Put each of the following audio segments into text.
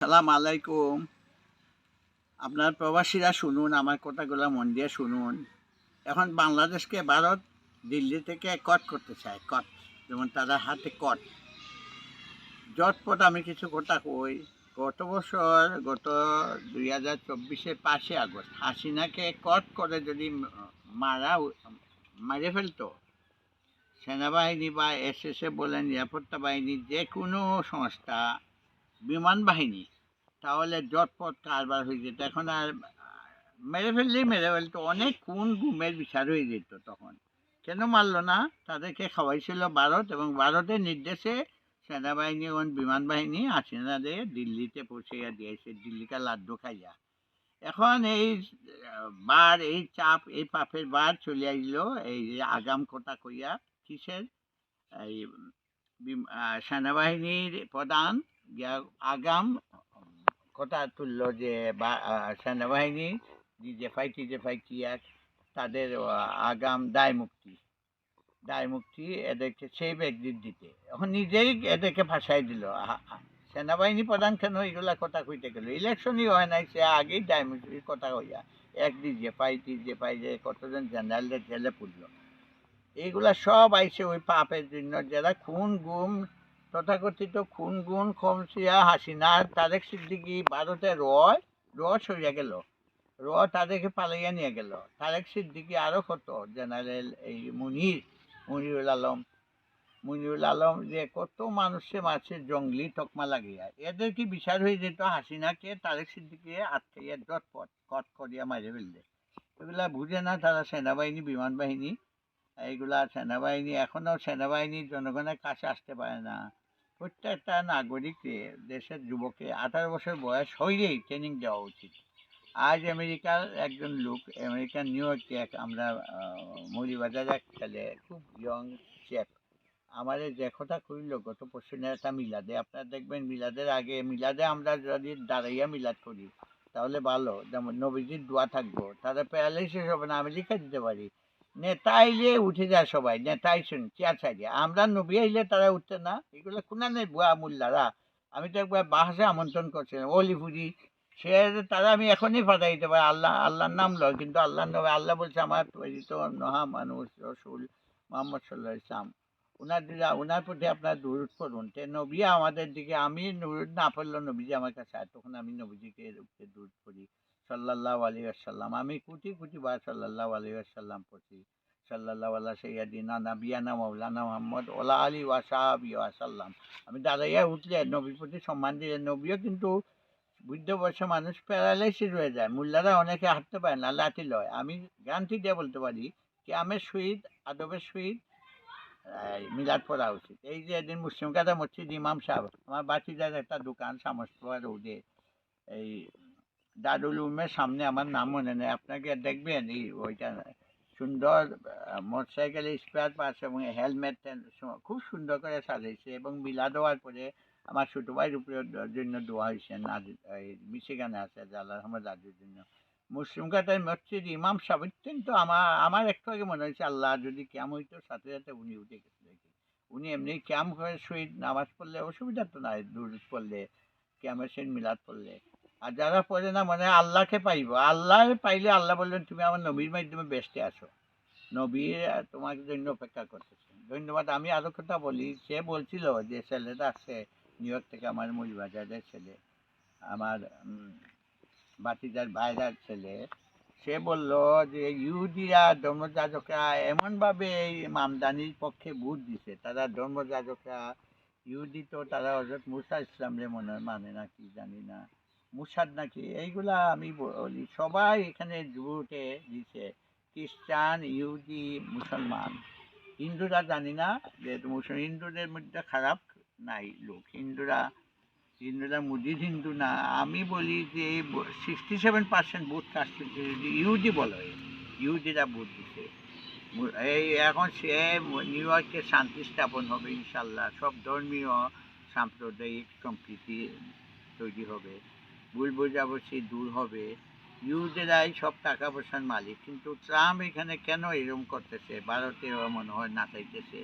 সালাম আলাইকুম আপনার প্রবাসীরা শুনুন, আমার কথাগুলো মন দিয়ে শুনুন। এখন বাংলাদেশকে ভারত দিল্লি থেকে কট করতে চায় কট যেমন তারা হাতে কট। জটপট আমি কিছু কথা কই। গত বছর, গত দুই হাজার চব্বিশের পাঁচই আগস্ট, হাসিনাকে কট করে যদি মারা, মারে ফেলতো, সেনাবাহিনী বা এস এস এ বলেন নিরাপত্তা বাহিনী যে কোনো সংস্থা বিমান বাহিনী, তাহলে জটপট কারবার হয়ে যেত। এখন আর, মেরে ফেললেই মেরে ফেলতো। অনেক কোন গুমের বিচার হয়ে যেত তখন। কেন মারল না? তাদেরকে খাওয়াইছিল ভারত এবং ভারতের নির্দেশে সেনাবাহিনী এবং বিমান বাহিনী হাসিনাদের দিল্লিতে পৌঁছাইয়া দিয়েছে, দিল্লিকা লাড্ডু খাইয়া। এখন এই বার, এই চাপ, এই পাপের বার চলে আইলো, এই যে আগাম কোটা কইয়া কিসের? এই সেনাবাহিনীর প্রধান আগাম, কথা তুললো যে সেনাবাহিনী ডিজেফাই টিজেফাই কি এক, তাদের আগাম দায় মুক্তি। দায় মুক্তি এদেরকে সেই ব্যক্তির দিতে। এখন নিজেই এদেরকে ফাঁসাই দিল। সেনাবাহিনী প্রধান কেন এগুলা কথা কইতে গেল? ইলেকশনই হয় নাই, সে আগেই দায় মুক্তির কথা হইয়া এক ডিজেফাই টিজেফাই যে কতজন জেনারেলদের জেলে পড়ল। এইগুলা সব আইসে ওই পাপের জন্য, যারা খুন, গুম তথাকথিত খুন গুণ খমসিয়া হাসিনা তারেক সিদ্দিকি ভারতে রয় র সরিয়া গেল। র তাদেরকে পালাইয়া নিয়ে গেল। তারেক সিদ্দিকি আরও কত? জেনারেল এই মুনির, মুনিরুল আলম। মুনিরুল আলম যে কত মানুষে মাছে জঙ্গলি তকমা লাগিয়া। এদের কি বিচার হয়ে যেত? হাসিনাকে তারেক সিদ্দিকি আটকাইয়া জটপট কট করিয়া মারে ফেললে। এগুলা বুঝে না তারা সেনাবাহিনী বিমান বাহিনী এইগুলা সেনাবাহিনী, এখনও সেনাবাহিনী জনগণের কাছে আসতে পারে না। প্রত্যেকটা নাগরিককে, দেশের যুবকে আঠারো বছর বয়স হইলেই ট্রেনিং দেওয়া উচিত। আজ আমেরিকার একজন লোক, আমেরিকার নিউ ইয়র্কে এক আমরা মরিবাজার এক ছেলে, খুব ইয়ং চেপ আমাদের যে কথা কইল, গত পরশুদিনের একটা মিলাদে, আপনারা দেখবেন মিলাদের আগে, মিলাদে আমরা যদি দাঁড়াইয়া মিলাদ করি, তাহলে ভালো। যেমন নবীজির দোয়া থাকব তাদের প্যারালাইসিস হবে না আমি লিখে দিতে পারি। নেতা আইলে উঠে যায় সবাই নেতা আইসুন চেয়ার সাইডে আমরা নবী আইলে তারা উঠতে না? এগুলো কোনানে বুয়া মোল্লারা? আমি তো একবার বাহাসে আমন্ত্রণ করছিলাম, অলিপুরি। সে তারা আমি এখনই পাঠাই দিতে পারি। আল্লাহ, আল্লাহর নাম লয়, কিন্তু আল্লাহর নবী আল্লাহ বলছে, আমার প্রেরিত নহা মানুষ রসুল মোহাম্মদ সাল্লাহ ইসলাম ওনার ওনার প্রতি আপনার দূরত করুন তে নবী আমাদের দিকে, আমি দূরত না পড়ল নবীজি আমার কাছে তখন আমি নবীজিকে দূর করি সাল্লাহ আলী আসাল্লাম আমি কোটি কোটি বা সাল্লাহ আলী আসাল্লাম পড়ছি। সাল্লাহ আল্লাহ সৈয়াদিনা নাবিয়ানা মৌলানা মোহাম্মদ ওলা আলী ওয়াসাবি ওয়াসাল্লাম। আমি দাঁড়াইয়া উঠলে নবীর প্রতি সম্মান দিলে, নবীও কিন্তু বুদ্ধ বয়সে মানুষ প্যারালাইসিস হয়ে যায়। মোল্লারা অনেকে হাঁটতে পারে না, লাঠি লয়। আমি গ্যারান্টি দিয়ে বলতে পারি কি আমের সহিত আদবের এই মিলাদ পড়া উচিত। এই যে একদিন মুসলিম কাদা মসজিদ ইমাম সাহেব, আমার বাচিদার একটা দোকান সামস্তবা রোডে, এই দারুল উমের সামনে আমার নাম মনে নেই। আপনাকে দেখবেন, এই ওইটা সুন্দর মোটর সাইকেলের স্পেয়ার পার্টস এবং হেলমেট খুব সুন্দর করে সাজাইছে এবং মিলা দেওয়ার পরে আমার ছোটো ভাইয়ের উপরে জন্য দোয়া হয়েছে মিশিগানে আছে আল্লাহ আমার দাদুর জন্য। মুসলিম কাতার মসজিদ ইমাম সাহেব অত্যন্ত আমার আমার একটু আগে মনে হয়েছে, আল্লাহ যদি ক্যাম হইতো, সাথে সাথে উনি উঠে গেছে উনি এমনি ক্যাম্প করে শহীদ নামাজ পড়লে অসুবিধা তো নাই দূর পড়লে, ক্যামের সহিত মিলাদ পড়লে। আর যারা পড়ে না মানে আল্লাহকে পাইব। আল্লাহ পাইলে আল্লাহ বললেন তুমি আমার নবীর মাধ্যমে বেসতে আসো নবী আহ, তোমাকে জন্য অপেক্ষা করতেছে। ধন্যবাদ। আমি আরও কথা বলি সে বলছিল যে ছেলেটা আছে নিউ ইয়র্ক থেকে আমার মূলবাজারের ছেলে। আমার বাতিদার ভাইরার ছেলে। সে বলল যে ইহুদিরা ধর্মযাজকরা এমনভাবে এই মামদানির পক্ষে ভোট দিছে। তারা ধর্মযাজকরা ইহুদি তো তারা হজরত মুসা ইসলামরে মনে হয় মানে না কি জানি না। মুসাদ নাকি? এইগুলা আমি বলি। সবাই এখানে ভোটে দিছে, খ্রিস্টান, ইহুদি, মুসলমান। হিন্দুরা জানি না যে হিন্দুদের মধ্যে খারাপ নাই লোক। হিন্দুরা হিন্দুরা মুদির হিন্দু না। আমি বলি যে sixty seven percent vote cast ইহুদি বলে, ইহুদিরা ভোট দিছে। এই এখন সে নিউ ইয়র্কে শান্তি স্থাপন হবে ইনশাল্লাহ। সব ধর্মীয়, সাম্প্রদায়িক সম্প্রীতি তৈরি হবে। ভুল বোঝাবুঝি দূর হবে। ইহুদেরাই সব টাকা পয়সার মালিক, কিন্তু ট্রাম্প এখানে কেন এরকম করতেছে? ভারতেও মনে হয় না নাচাইতেছে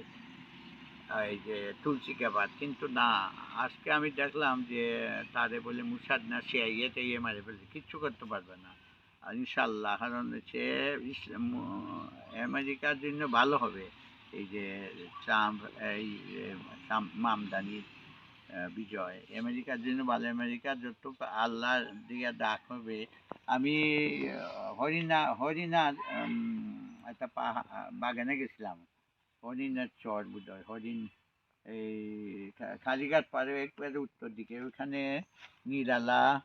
এই যে তুলসী কেবাদ কিন্তু না, আজকে আমি দেখলাম যে তারে বলে মুসাদ না সে ইয়েতে ইয়ে মারে ফেলছে, কিচ্ছু করতে পারবে না। আর ইনশাল্লাহ কারণ সে ইসলাম, আমেরিকার জন্য ভালো হবে। এই যে ট্রাম্প, এই ট্রাম্প মামদানির বিজয়। আমেরিকার জন্য ভালো আমেরিকার যত আল্লাহ দিকে ডাক হবে। আমি হরিণা, হরিণার একটা পাহা- বাগানে গেছিলাম। হরিণের চর বোধহয় হরিণ এই কালীঘাট পারে একবারে উত্তর দিকে। ওখানে নিরালা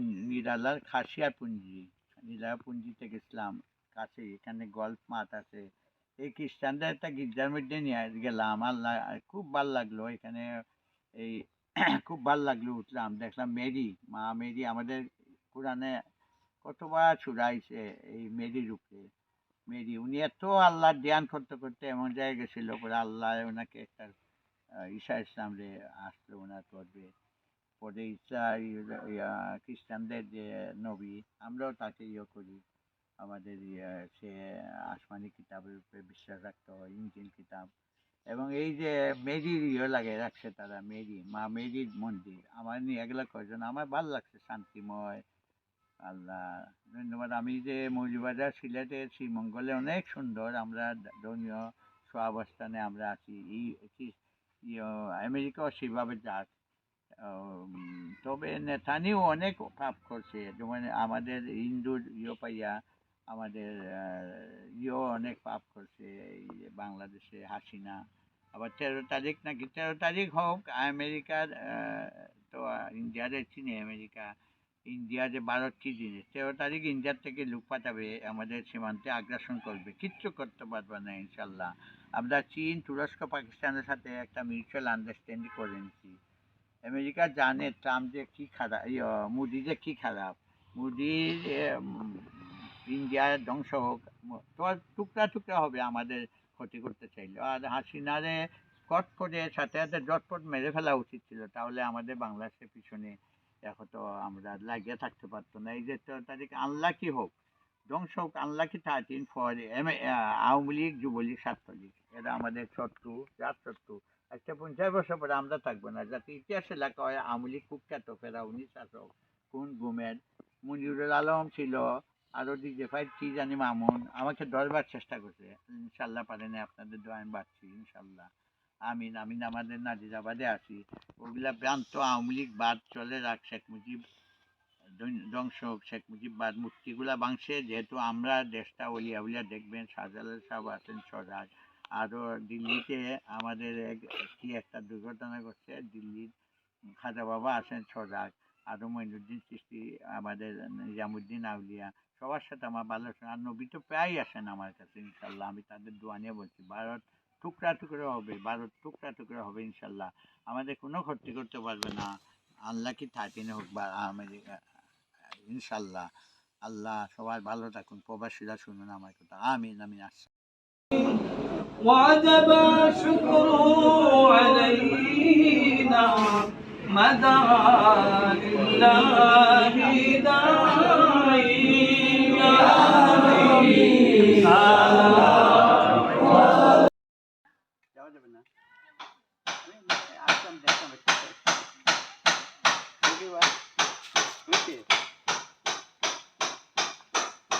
নিরালার খাসিয়া পুঞ্জি। নিরালা পুঞ্জিতে গেছিলাম। কাছে, এখানে গল্ফ মাঠ আছে। এই খ্রিস্টানদের একটা গির্জার মধ্যে নিয়ে গেলাম। আল্লাহ খুব ভালো লাগল এখানে। এই খুব ভালো লাগল উঠলাম। দেখলাম মেরি মা মেরি আমাদের কোরআনে কতবার ছুড়াইছে এই মেরির উপরে মেরি উনি এত আল্লাহর ধ্যান করতে করতে এমন জায়গায় গেছিল পরে আল্লাহ ওনাকে একটা ঈসা ইসলাম রে আসলো ওনার করবে পরে ইয়া, খ্রিস্টানদের যে নবী আমরাও তাকে ইয়ে করি। আমাদের ইয়ে, সে আসমানি কিতাবের উপরে বিশ্বাস রাখতে হয় ইঞ্জিন কিতাব। এবং এই যে মেরির ইয়ে লাগে রাখছে তারা মেরি মা মেরির মন্দির। আমার নিয়ে এগুলো কয়জন আমার ভালো লাগছে শান্তিময় আল্লাহ। ধন্যবাদ। আমি যে মৌলিবাজার সিলেটে শ্রীমঙ্গলে অনেক সুন্দর আমরা ধর্মীয় সহাবস্থানে আমরা আছি। এই ইয়ে, আমেরিকাও সেভাবে যাক। তবে নেতানিও অনেক পাপ করছে। যেমন আমাদের হিন্দুর ইয়ে পাইয়া আমাদের ইয়েও অনেক পাপ করছে এই বাংলাদেশে হাসিনা। আবার তেরো তারিখ নাকি তেরো তারিখ হোক আমেরিকার তো ইন্ডিয়ারে চিনে আমেরিকা ইন্ডিয়া যে ভারত কি জিনিস তেরো তারিখ ইন্ডিয়ার থেকে লুক পাঠাবে আমাদের সীমান্তে আগ্রাসন করবে। কিচ্ছু করতে পারবে না ইনশাল্লাহ। আমরা চীন তুরস্ক পাকিস্তানের সাথে একটা মিউচুয়াল আন্ডারস্ট্যান্ডিং করে নিচ্ছি। আমেরিকা জানে ট্রাম্প যে কী খারাপ ইয়ে, মোদি যে কী খারাপ। মোদির ইন্ডিয়ার ধ্বংস হোক ম- তো টুকরা টুকরা হবে আমাদের ক্ষতি করতে চাইলে। আর হাসিনারে কট করে সাথে সাথে জটপট মেরে ফেলা উচিত ছিল, তাহলে আমাদের বাংলাদেশের পিছনে এখন তো আমরা লাগিয়ে থাকতে পারতো না। এই যে তেরো তারিখ আনলাকি হোক, ধ্বংস হোক, unlucky thirteen for M Awami League, Jubo League, Chhatra League, এরা আমাদের শত্রু যার শত্রু। একটা পঞ্চাশ বছর পরে আমরা থাকব না। যাতে ইতিহাসে লেখা হয়, আওয়ামী লীগ কুখ্যাত, ফেরাউনি শাসক, কোন গুমের, মনিরুল আলম ছিল আরও ডিজে ফাইভ কি জানি মামুন, আমাকে দশবার চেষ্টা করছে। ইনশাল্লাহ পারে না আপনাদের দোয়া আমি বাড়ছি ইনশাল্লাহ। আমিন আমিন, আমাদের নাজিরাবাদে আছি। ওগুলা ভ্রান্ত আওয়ামী লীগ বাদ চলে রাখ শেখ মুজিব ধ্বং- ধ্বংস হোক, শেখ মুজিব বাদ, মূর্তিগুলা বাংছে যেহেতু আমরা দেশটা অলিয়া উলিয়া দেখবেন, শাহজালাল সাহেব আছেন স্বরাজ আরও দিল্লিতে আমাদের এক- কি একটা দুর্ঘটনা ঘটছে, দিল্লির খাজা বাবা আছেন সজাগ। আরও মঈনুদ্দিন চিস্তি আমাদের নিজামুদ্দিন আউলিয়া সবার সাথে আমার ভালো আছে। আর নবী তো প্রায়ই আসেন আমার কাছে ইনশাল্লাহ আমি তাদের দোয়া নিয়ে বলছি ভারত টুকরা টুকরা হবে ভারত টুকরা টুকরা হবে ইনশাল্লাহ আমাদের কোনো ক্ষতি করতে পারবে না আল্লাহ কি থার্টিনে হোক বা আমেরিকা ইনশাল্লাহ আল্লাহ সবাই ভালো থাকুন প্রবাসীরা শুনুন আমার কথা আমিন আমিন আসছি وجب الشكر علينا مدى لله داعيا যাওয়া যাবে না আমি আসলাম দেখলাম একটু বুঝলি বা? বুঝছি?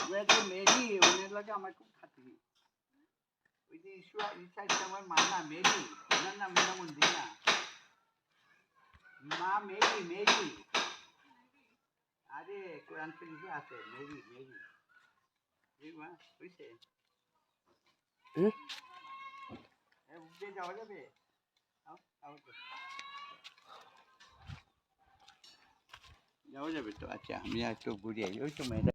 ওই যে মেরি ওনার লাগে আমার খুব খাতির ওই যে ঈশ্বর ঈশা ইসলামের মা না মেরি ওনার নাম মিনা মন্দির না মা মেরি মেরি আরে কোরআন শরীফে আছে মেরি মেরি মা? বুঝছে এ, উঠে যাওয়া যাবে। যাওয়া যাবে তো? আচ্ছা আমি একটু ঘুরে আই ওই তো মেয়েটা